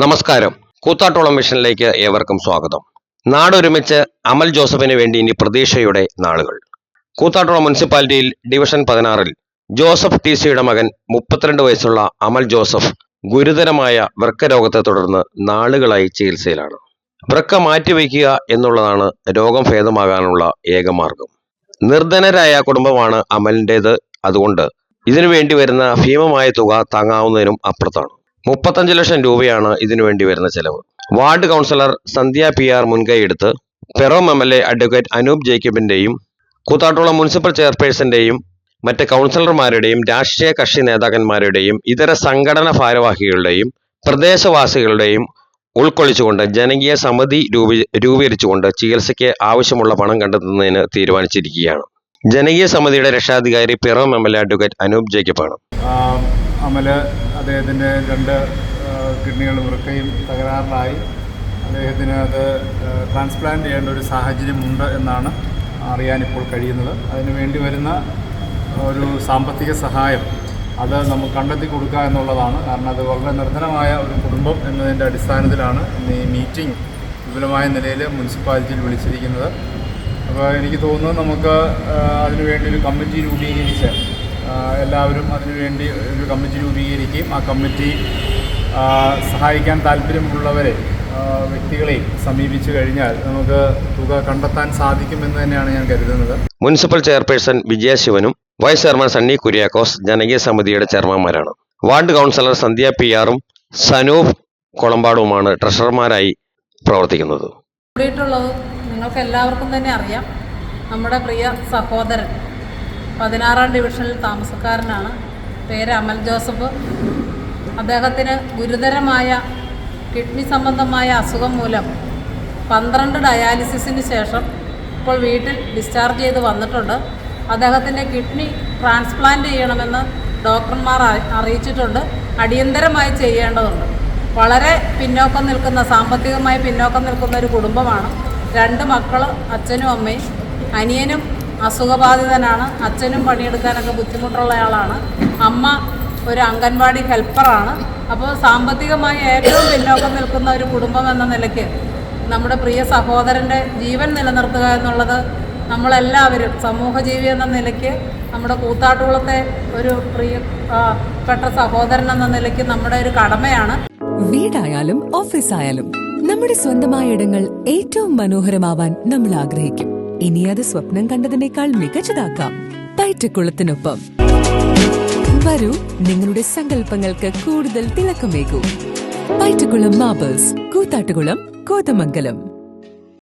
നമസ്കാരം. കൂത്താട്ടോളം മിഷനിലേക്ക് ഏവർക്കും സ്വാഗതം. നാടൊരുമിച്ച് അമൽ ജോസഫിന് വേണ്ടി ഇനി പ്രതീക്ഷയുടെ നാളുകൾ. കൂത്താട്ടോളം മുനിസിപ്പാലിറ്റിയിൽ ഡിവിഷൻ പതിനാറിൽ ജോസഫ് ടി സിയുടെ മകൻ മുപ്പത്തിരണ്ട് വയസ്സുള്ള അമൽ ജോസഫ് ഗുരുതരമായ വൃക്ക രോഗത്തെ തുടർന്ന് നാളുകളായി ചികിത്സയിലാണ്. വൃക്ക മാറ്റിവെക്കുക എന്നുള്ളതാണ് രോഗം ഭേദമാകാനുള്ള ഏക മാർഗം. നിർധനരായ കുടുംബമാണ് അമലിന്റേത്. അതുകൊണ്ട് ഇതിനു വേണ്ടി വരുന്ന ഭീമമായ തുക താങ്ങാവുന്നതിനും അപ്പുറത്താണ്. മുപ്പത്തഞ്ച് ലക്ഷം രൂപയാണ് ഇതിനു വേണ്ടി വരുന്ന ചെലവ്. Ward councillor Sandhya P R മുൻകൈയെടുത്ത് Piravom M L A advocate Anoop ജേക്കബിന്റെയും കൂത്താട്ടുള്ള മുനിസിപ്പൽ ചെയർപേഴ്സന്റെയും മറ്റ് കൗൺസിലർമാരുടെയും രാഷ്ട്രീയ കക്ഷി നേതാക്കന്മാരുടെയും ഇതര സംഘടന ഭാരവാഹികളുടെയും പ്രദേശവാസികളുടെയും ഉൾക്കൊള്ളിച്ചുകൊണ്ട് ജനകീയ സമിതി രൂപീ രൂപീകരിച്ചുകൊണ്ട് ചികിത്സയ്ക്ക് ആവശ്യമുള്ള പണം കണ്ടെത്തുന്നതിന് തീരുമാനിച്ചിരിക്കുകയാണ്. ജനകീയ സമിതിയുടെ രക്ഷാധികാരി Piravom M L advocate Anoop ജേക്കബാണ്. ആ, അമൽ അദ്ദേഹത്തിന്റെ രണ്ട് കിഡ്നികൾ വൃക്കയും തകരാറിലായി. അദ്ദേഹത്തിന് അത് ട്രാൻസ്പ്ലാന്റ് ചെയ്യേണ്ട ഒരു സാഹചര്യമുണ്ട് എന്നാണ് അറിയാനിപ്പോൾ കഴിയുന്നത്. അതിന് വേണ്ടി വരുന്ന ഒരു സാമ്പത്തിക സഹായം അത് നമുക്ക് കണ്ടെത്തി കൊടുക്കുക എന്നുള്ളതാണ്. കാരണം അത് വളരെ നിർധനമായ ഒരു കുടുംബം എന്നതിന്റെ അടിസ്ഥാനത്തിലാണ് ഈ മീറ്റിംഗ് വിപുലമായ നിലയിൽ മുനിസിപ്പാലിറ്റിയിൽ വിളിച്ചിരിക്കുന്നത്. അപ്പോൾ എനിക്ക് തോന്നുന്നു നമുക്ക് അതിനുവേണ്ടി ഒരു കമ്മിറ്റി രൂപീകരിച്ച് എല്ലാവരും അതിനുവേണ്ടി ഒരു കമ്മിറ്റി രൂപീകരിക്കുകയും ആ കമ്മിറ്റി സഹായിക്കാൻ താല്പര്യമുള്ളവരെ വ്യക്തികളെ വ്യക്തികളെയും സമീപിച്ചു കഴിഞ്ഞാൽ നമുക്ക് തുക കണ്ടെത്താൻ സാധിക്കുമെന്ന് തന്നെയാണ് ഞാൻ കരുതുന്നത്. മുനിസിപ്പൽ ചെയർപേഴ്സൺ വിജയ ശിവനും വൈസ് ചെയർമാൻ സണ്ണി കുര്യാക്കോസ് ജനകീയ സമിതിയുടെ ചെയർമാൻമാരാണ്. വാർഡ് കൗൺസിലർ സന്ധ്യ പി ആറും സനൂപ് കൊളമ്പാടുമാണ് ട്രഷറർമാരായി പ്രവർത്തിക്കുന്നത്. കൂടിയിട്ടുള്ളത് നിങ്ങൾക്ക് എല്ലാവർക്കും തന്നെ അറിയാം. നമ്മുടെ പ്രിയ സഹോദരൻ പതിനാറാം ഡിവിഷനിൽ താമസക്കാരനാണ്. പേര് അമൽ ജോസഫ്. അദ്ദേഹത്തിന് ഗുരുതരമായ കിഡ്നി സംബന്ധമായ അസുഖം മൂലം പന്ത്രണ്ട് ഡയാലിസിസിന് ശേഷം ഇപ്പോൾ വീട്ടിൽ ഡിസ്ചാർജ് ചെയ്ത് വന്നിട്ടുണ്ട്. അദ്ദേഹത്തിന്റെ കിഡ്നി ട്രാൻസ്പ്ലാന്റ് ചെയ്യണമെന്ന് ഡോക്ടർമാർ അറിയിച്ചിട്ടുണ്ട്. അടിയന്തരമായി ചെയ്യേണ്ടതുണ്ട്. വളരെ പിന്നോക്കം നിൽക്കുന്ന സാമ്പത്തികമായി പിന്നോക്കം നിൽക്കുന്ന ഒരു കുടുംബമാണ്. രണ്ട് മക്കൾ അച്ഛനും അമ്മയും അനിയനും അസുഖബാധിതനാണ്. അച്ഛനും പണിയെടുക്കാനൊക്കെ ബുദ്ധിമുട്ടുള്ള ആളാണ്. അമ്മ ഒരു അംഗൻവാടി ഹെൽപ്പറാണ്. അപ്പോൾ സാമ്പത്തികമായി ഏറ്റവും പിന്നോക്കം നിൽക്കുന്ന ഒരു കുടുംബം എന്ന നിലയ്ക്ക് നമ്മുടെ പ്രിയ സഹോദരന്റെ ജീവൻ നിലനിർത്തുക എന്നുള്ളത് നമ്മളെല്ലാവരും സമൂഹജീവി എന്ന നിലയ്ക്ക് നമ്മുടെ കൂത്താട്ടുകുളത്തെ ഒരു പ്രിയ ആ, പെട്ട സഹോദരൻ എന്ന നിലയ്ക്ക് നമ്മുടെ ഒരു കടമയാണ്. വീടായാലും ഓഫീസായാലും നമ്മുടെ സ്വന്തമായ ഇടങ്ങൾ ഏറ്റവും മനോഹരമാവാൻ നമ്മൾ ആഗ്രഹിക്കും. ഇനി അത് സ്വപ്നം കണ്ടതിനേക്കാൾ മികച്ചതാക്കാം പയറ്റക്കുളത്തിനൊപ്പം വരൂ നിങ്ങളുടെ സങ്കല്പങ്ങൾക്ക് കൂടുതൽ തിളക്കമേകൂ. പയറ്റക്കുളം മാബേഴ്സ് കൂത്താട്ടുകുളം കോതമംഗലം.